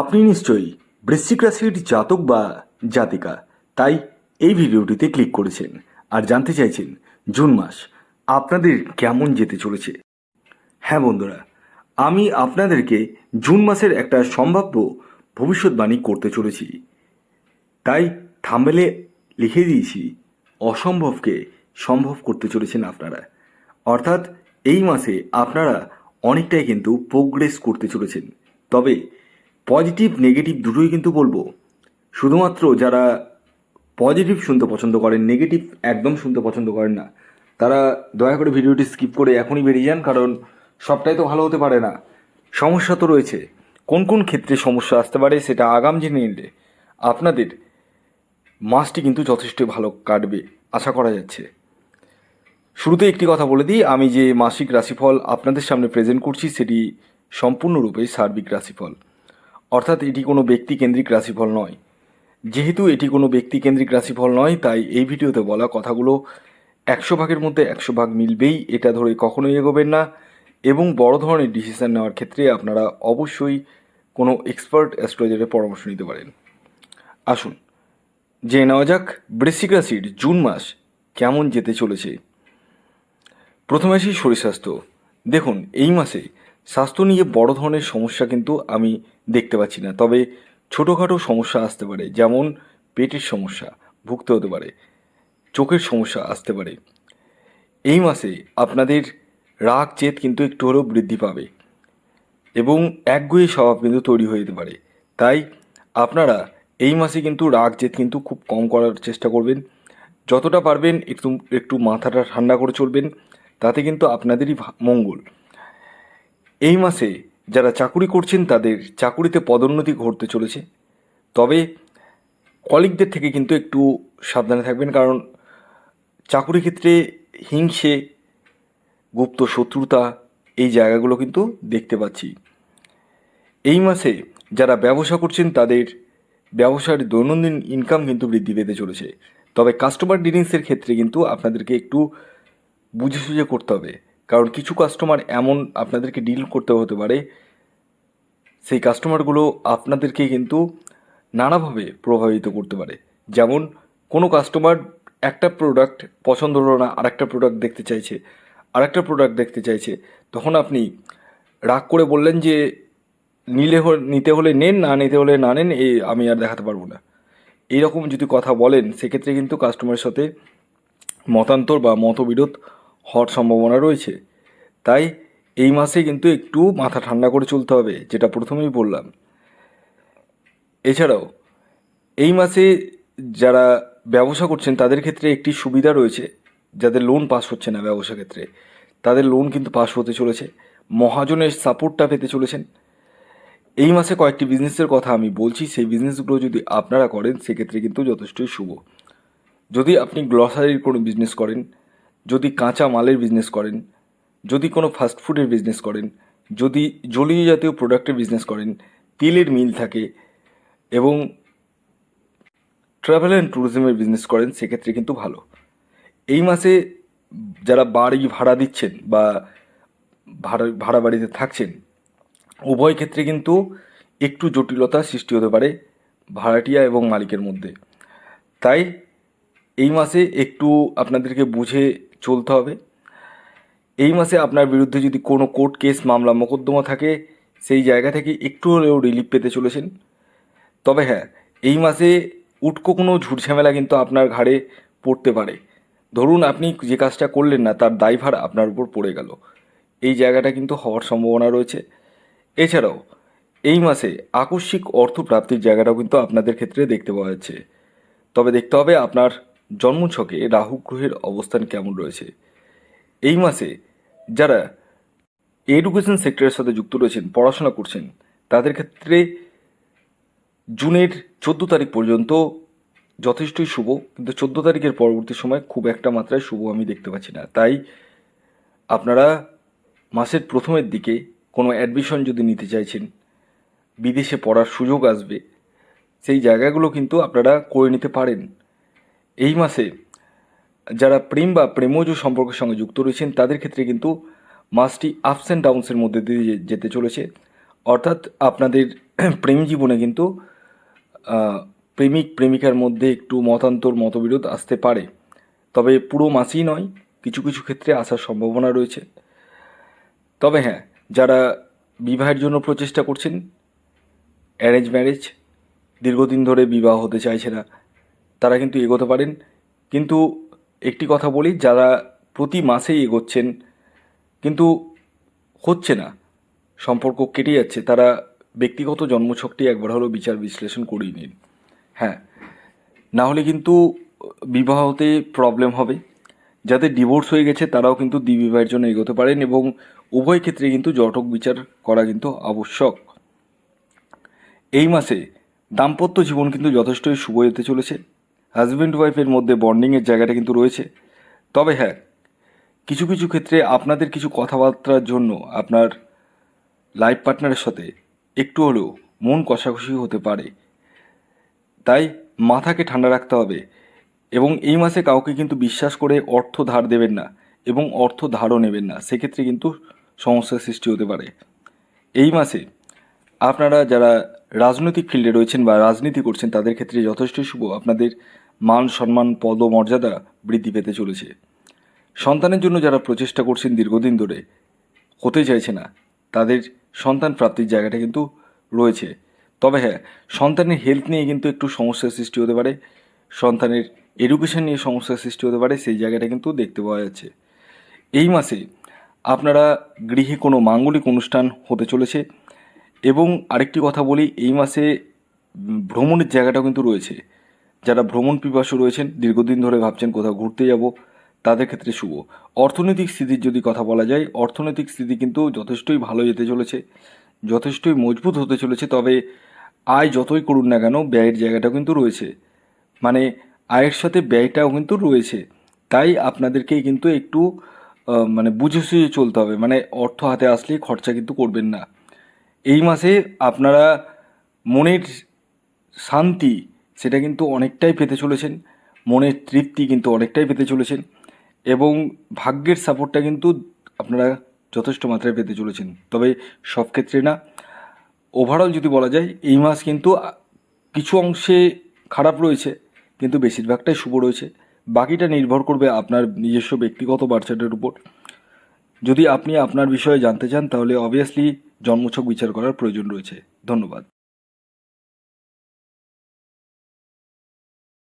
আপনি নিশ্চয়ই বৃশ্চিক রাশির জাতক বা জাতিকা, তাই এই ভিডিওটিতে ক্লিক করেছেন আর জানতে চাইছেন জুন মাস আপনাদের কেমন যেতে চলেছে। হ্যাঁ বন্ধুরা, আমি আপনাদেরকে জুন মাসের একটা সম্ভাব্য ভবিষ্যৎবাণী করতে চলেছি। তাই থাম্বেলে লিখে দিয়েছি, অসম্ভবকে সম্ভব করতে চলেছেন আপনারা। অর্থাৎ এই মাসে আপনারা অনেকটাই কিন্তু প্রোগ্রেস করতে চলেছেন। তবে পজিটিভ, নেগেটিভ দুটোই কিন্তু বলব। শুধুমাত্র যারা পজিটিভ শুনতে পছন্দ করেন, নেগেটিভ একদম শুনতে পছন্দ করেন না, তারা দয়া করে ভিডিওটি স্কিপ করে এখনই বেরিয়ে যান, কারণ সবটাই তো ভালো হতে পারে না। সমস্যা তো রয়েছে। কোন কোন ক্ষেত্রে সমস্যা আসতে পারে সেটা আগাম জেনে নিলে আপনাদের মাসটি কিন্তু যথেষ্ট ভালো কাটবে, আশা করা যাচ্ছে। শুরুতে একটি কথা বলে দিই, আমি যে মাসিক রাশিফল আপনাদের সামনে প্রেজেন্ট করছি, সেটি সম্পূর্ণরূপে সার্বিক রাশিফল। অর্থাৎ এটি কোনো ব্যক্তি কেন্দ্রিক রাশিফল নয়। যেহেতু এটি কোনো ব্যক্তি কেন্দ্রিক রাশিফল নয়, তাই এই ভিডিওতে বলা কথাগুলো একশো ভাগের মধ্যে একশো ভাগ মিলবেই, এটা ধরে কখনোই এগোবেন না। এবং বড় ধরনের ডিসিশান নেওয়ার ক্ষেত্রে আপনারা অবশ্যই কোনো এক্সপার্ট অ্যাস্ট্রোলজারের পরামর্শ নিতে পারেন। আসুন, জেনে নেওয়া যাক বৃশ্চিক রাশির জুন মাস কেমন যেতে চলেছে। প্রথমে আসি শরীর স্বাস্থ্য। দেখুন, এই মাসে স্বাস্থ্য নিয়ে বড় ধরনের সমস্যা কিন্তু আমি দেখতে পাচ্ছি না। তবে ছোটোখাটো সমস্যা আসতে পারে, যেমন পেটের সমস্যা ভুগতে হতে পারে, চোখের সমস্যা আসতে পারে। এই মাসে আপনাদের রাগ জেদ কিন্তু একটু হলেও বৃদ্ধি পাবে এবং একগুয়ে স্বভাব কিন্তু তৈরি হয়ে যেতে পারে। তাই আপনারা এই মাসে কিন্তু রাগ জেদ কিন্তু খুব কম করার চেষ্টা করবেন। যতটা পারবেন একটু একটু মাথাটা ঠান্ডা করে চলবেন, তাতে কিন্তু আপনাদেরই মঙ্গল। এই মাসে যারা চাকুরি করছেন, তাদের চাকুরিতে পদোন্নতি ঘটতে চলেছে। তবে কলিগদের থেকে কিন্তু একটু সাবধানে থাকবেন, কারণ চাকুরি ক্ষেত্রে হিংসে, গুপ্ত শত্রুতা এই জায়গাগুলো কিন্তু দেখতে পাচ্ছি। এই মাসে যারা ব্যবসা করছেন, তাদের ব্যবসার দৈনন্দিন ইনকাম কিন্তু বৃদ্ধি পেতে চলেছে। তবে কাস্টমার ডিলিংসের ক্ষেত্রে কিন্তু আপনাদেরকে একটু বুঝে সুঝে করতে হবে। কারণ কিছু কাস্টমার এমন আপনাদেরকে ডিল করতে হতে পারে, সেই কাস্টমারগুলো আপনাদেরকে কিন্তু নানাভাবে প্রভাবিত করতে পারে। যেমন, কোনো কাস্টমার একটা প্রোডাক্ট পছন্দ হলো না, আরেকটা প্রোডাক্ট দেখতে চাইছে, আরেকটা প্রোডাক্ট দেখতে চাইছে, তখন আপনি রাগ করে বললেন যে, নিলে নিতে হলে নেন, না নিতে হলে না নেন, এ আমি আর দেখাতে পারব না। এইরকম যদি কথা বলেন, সেক্ষেত্রে কিন্তু কাস্টমারের সাথে মতান্তর বা মতবিরোধ হওয়ার সম্ভাবনা রয়েছে। তাই এই মাসে কিন্তু একটু মাথা ঠান্ডা করে চলতে হবে, যেটা প্রথমেই বললাম। এছাড়াও, এই মাসে যারা ব্যবসা করছেন, তাদের ক্ষেত্রে একটি সুবিধা রয়েছে, যাদের লোন পাস হচ্ছে না ব্যবসা ক্ষেত্রে। তাদের লোন কিন্তু পাস হতে চলেছে, মহাজনের সাপোর্টটা পেতে চলেছেন। এই মাসে কয়েকটি বিজনেসের কথা আমি বলছি, সেই বিজনেসগুলো যদি আপনারা করেন, সেক্ষেত্রে কিন্তু যথেষ্টই শুভ। যদি আপনি গ্লসারির কোনো বিজনেস করেন যদি কাঁচা মালের বিজনেস করেন, যদি কোনো ফাস্ট ফুডের বিজনেস করেন, যদি জলীয় জাতীয় প্রোডাক্টের বিজনেস করেন, তেলের মিল থাকে এবং ট্রাভেল অ্যান্ড ট্যুরিজমের বিজনেস করেন, সেক্ষেত্রে কিন্তু ভালো। এই মাসে যারা বাড়ি ভাড়া দিচ্ছেন বা ভাড়া ভাড়া বাড়িতে থাকছেন, উভয় ক্ষেত্রে কিন্তু একটু জটিলতা সৃষ্টি হতে পারে ভাড়াটিয়া এবং মালিকের মধ্যে। তাই এই মাসে একটু আপনাদেরকে বুঝে চলতে হবে। এই মাসে আপনার বিরুদ্ধে যদি কোনো কোর্ট কেস, মামলা, মোকদ্দমা থাকে, সেই জায়গা থেকে একটু হলেও রিলিফ পেতে চলেছেন। তবে হ্যাঁ এই মাসে উটকো কোনো ঝুটঝামেলা কিন্তু আপনার ঘাড়ে পড়তে পারে। ধরুন আপনি যে কাজটা করলেন না, তার দায়ভার আপনার উপর পড়ে গেল। এই জায়গাটা কিন্তু হওয়ার সম্ভাবনা রয়েছে। এছাড়াও, এই মাসে আকস্মিক অর্থ প্রাপ্তির জায়গাটাও কিন্তু আপনাদের ক্ষেত্রে দেখতে পাওয়া যাচ্ছে। তবে দেখতে হবে আপনার জন্মছকে রাহু গ্রহের অবস্থান কেমন রয়েছে? এই মাসে যারা এডুকেশন সেক্টরের সাথে যুক্ত রয়েছেন, পড়াশোনা করছেন, তাদের ক্ষেত্রে জুনের চোদ্দ তারিখ পর্যন্ত যথেষ্টই শুভ, কিন্তু চোদ্দ তারিখের পরবর্তী সময় খুব একটা মাত্রায় শুভ আমি দেখতে পাচ্ছি না। তাই আপনারা মাসের প্রথমের দিকে কোনো অ্যাডমিশন যদি নিতে চাইছেন, বিদেশে পড়ার সুযোগ আসবে, সেই জায়গাগুলো কিন্তু আপনারা করে নিতে পারেন। এই মাসে যারা প্রেম বা প্রেমজ সম্পর্কের সঙ্গে যুক্ত রয়েছেন, তাদের ক্ষেত্রে কিন্তু মাসটি আপস অ্যান্ড ডাউনসের মধ্যে দিয়ে যেতে চলেছে। অর্থাৎ আপনাদের প্রেম জীবনে কিন্তু প্রেমিক, প্রেমিকার মধ্যে একটু মতান্তর, মতবিরোধ আসতে পারে। তবে পুরো মাসেই নয়, কিছু কিছু ক্ষেত্রে আসার সম্ভাবনা রয়েছে। তবে হ্যাঁ যারা বিবাহের জন্য প্রচেষ্টা করছেন অ্যারেঞ্জ ম্যারেজ দীর্ঘদিন ধরে বিবাহ হতে চাইছে না তারা কিন্তু এগোতে পারেন। কিন্তু একটি কথা বলি, যারা প্রতি মাসেই এগোচ্ছেন, কিন্তু হচ্ছে না। সম্পর্ক কেটে যাচ্ছে। তারা ব্যক্তিগত জন্মছকটি একবার হলেও বিচার বিশ্লেষণ করিয়ে নিন। হ্যাঁ না হলে কিন্তু বিবাহতে প্রবলেম হবে। যাদের ডিভোর্স হয়ে গেছে, তারাও কিন্তু দ্বিবিবাহের জন্য এগোতে পারেন এবং উভয় ক্ষেত্রে কিন্তু জটক বিচার করা কিন্তু আবশ্যক। এই মাসে দাম্পত্য জীবন কিন্তু যথেষ্টই শুভ হতে চলেছে। হাজব্যান্ড ওয়াইফের মধ্যে বন্ডিংয়ের জায়গাটা কিন্তু রয়েছে। তবে হ্যাঁ কিছু কিছু ক্ষেত্রে আপনাদের কিছু কথাবার্তার জন্য আপনার লাইফ পার্টনারের সাথে একটু হলেও মন কষাকষি হতে পারে। তাই মাথাকে ঠান্ডা রাখতে হবে এবং এই মাসে কাউকে কিন্তু বিশ্বাস করে অর্থ ধার দেবেন না এবং অর্থ ধারও নেবেন না। সেক্ষেত্রে কিন্তু সমস্যার সৃষ্টি হতে পারে। এই মাসে আপনারা যারা রাজনৈতিক ফিল্ডে রয়েছেন বা রাজনীতি করছেন, তাদের ক্ষেত্রে যথেষ্ট শুভ। আপনাদের মান, সম্মান, পদ, মর্যাদা বৃদ্ধি পেতে চলেছে। সন্তানের জন্য যারা প্রচেষ্টা করছেন দীর্ঘদিন ধরে, হতে চাইছে না, তাদের সন্তান প্রাপ্তির জায়গাটা কিন্তু রয়েছে। তবে হ্যাঁ সন্তানের হেলথ নিয়ে কিন্তু একটু সমস্যার সৃষ্টি হতে পারে। সন্তানের এডুকেশন নিয়ে সমস্যার সৃষ্টি হতে পারে, সেই জায়গাটা কিন্তু দেখতে পাওয়া যাচ্ছে। এই মাসে আপনারা গৃহে কোনো মাঙ্গলিক অনুষ্ঠান হতে চলেছে। এবং আরেকটি কথা বলি, এই মাসে ভ্রমণের জায়গাটাও কিন্তু রয়েছে। যারা ভ্রমণ পিপাসু রয়েছেন, দীর্ঘদিন ধরে ভাবছেন কোথাও ঘুরতে যাব, তাদের ক্ষেত্রে শুভ। অর্থনৈতিক স্থিতির যদি কথা বলা যায়, অর্থনৈতিক স্থিতি কিন্তু যথেষ্টই ভালো যেতে চলেছে, যথেষ্টই মজবুত হতে চলেছে, তবে আয় যতই করুন না কেন, ব্যয়ের জায়গাটাও কিন্তু রয়েছে। মানে আয়ের সাথে ব্যয়টাও কিন্তু রয়েছে। তাই আপনাদেরকেই কিন্তু একটু মানে বুঝে সুঝে চলতে হবে। মানে অর্থ হাতে আসলেই খরচা কিন্তু করবেন না। এই মাসে আপনারা মনের শান্তি সেটা কিন্তু অনেকটাই পেতে চলেছেন। মনের তৃপ্তি কিন্তু অনেকটাই পেতে চলেছেন এবং ভাগ্যের সাপোর্টটা কিন্তু আপনারা যথেষ্ট মাত্রায় পেতে চলেছেন। তবে সব ক্ষেত্রে না ওভারঅল যদি বলা যায়, এই মাস কিন্তু কিছু অংশে খারাপ রয়েছে, কিন্তু বেশিরভাগটাই শুভ রয়েছে। বাকিটা নির্ভর করবে আপনার নিজস্ব ব্যক্তিগত বার্চার্টের উপর। যদি আপনি আপনার বিষয়ে জানতে চান তাহলে অবভিয়াসলি জন্মছক বিচার করার প্রয়োজন রয়েছে। ধন্যবাদ।